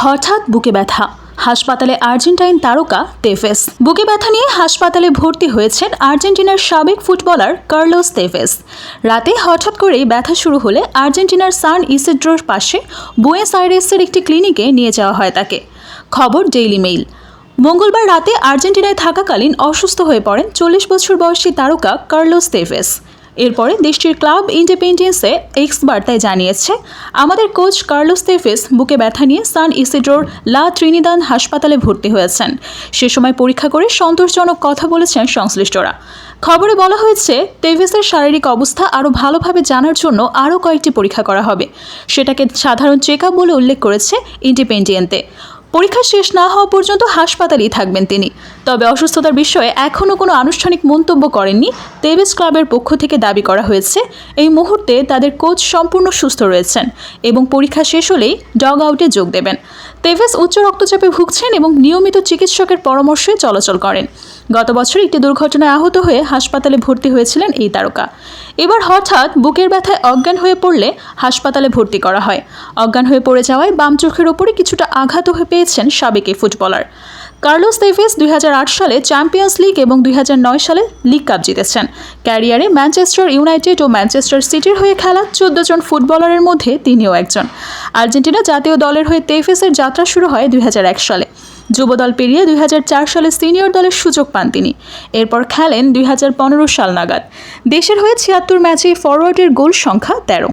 হঠাৎ বুকে ব্যথা। হাসপাতালে আর্জেন্টাইন তারকা তেফেস। বুকে ব্যথা নিয়ে হাসপাতালে ভর্তি হয়েছেন আর্জেন্টিনার সাবেক ফুটবলার কার্লোস তেফেস। রাতে হঠাৎ করেই ব্যথা শুরু হলে আর্জেন্টিনার সান ইসেড্রোর পাশে বুয়েস আইরেসের একটি ক্লিনিকে নিয়ে যাওয়া হয় তাকে। খবর ডেইলি মেইল। মঙ্গলবার রাতে আর্জেন্টিনায় থাকাকালীন অসুস্থ হয়ে পড়েন চল্লিশ বছর বয়সী তারকা কার্লোস তেভেস এরপরে দেশটির ক্লাব ইন্ডিপেন্ডেন্সে এক্স বার্তায় জানিয়েছে, আমাদের কোচ কার্লোস তেফেস বুকে ব্যথা নিয়ে সান ইসিডোর লা ত্রিনিদান হাসপাতালে ভর্তি হয়েছেন। সে সময় পরীক্ষা করে সন্তোষজনক কথা বলেছেন সংশ্লিষ্টরা। খবরে বলা হয়েছে তেভেসের শারীরিক অবস্থা আরও ভালোভাবে জানার জন্য আরও কয়েকটি পরীক্ষা করা হবে। সেটাকে সাধারণ চেক বলে উল্লেখ করেছে ইন্ডিপেন্ডিয়েন্টে পরীক্ষা শেষ না হওয়া পর্যন্ত হাসপাতালেই থাকবেন তিনি। তবে অসুস্থতার বিষয়ে এখনও কোনো আনুষ্ঠানিক মন্তব্য করেননি তেবেস ক্লাবের পক্ষ থেকে দাবি করা হয়েছে। এই মুহূর্তে তাদের কোচ সম্পূর্ণ সুস্থ রয়েছেন এবং পরীক্ষা শেষ হলেই ডগ আউটে যোগ দেবেন। তেভেস উচ্চ রক্তচাপে ভুগছেন এবং নিয়মিত চিকিৎসকের পরামর্শে চলাচল করেন। গত বছর একটি দুর্ঘটনায় আহত হয়ে হাসপাতালে ভর্তি হয়েছিলেন এই তারকা। এবার হঠাৎ বুকের ব্যথায় অজ্ঞান হয়ে পড়লে হাসপাতালে ভর্তি করা হয়। অজ্ঞান হয়ে পড়ে যাওয়ায় বাম চোখের ওপরে কিছুটা আঘাত হয়ে পেয়েছেন সাবেক এই ফুটবলার। কার্লোস তেভেস দুই সালে চ্যাম্পিয়ন্স লিগ এবং দুই হাজার নয় সালে লিগ কাপ জিতেছেন। ক্যারিয়ারে ম্যানচেস্টার ইউনাইটেড ও ম্যানচেস্টার সিটির হয়ে খেলা চোদ্দ জন ফুটবলারের মধ্যে তিনিও একজন। আর্জেন্টিনা জাতীয় দলের হয়ে তেভেসের যাত্রা শুরু হয় দুই হাজার এক সালে। যুবদল পেরিয়ে দুই হাজার চার সালে সিনিয়র দলের সুযোগ পান তিনি। এরপর খেলেন দুই হাজার পনেরো সাল নাগাদ। দেশের হয়ে ছিয়াত্তর ম্যাচে ফরওয়ার্ডের গোল সংখ্যা তেরো।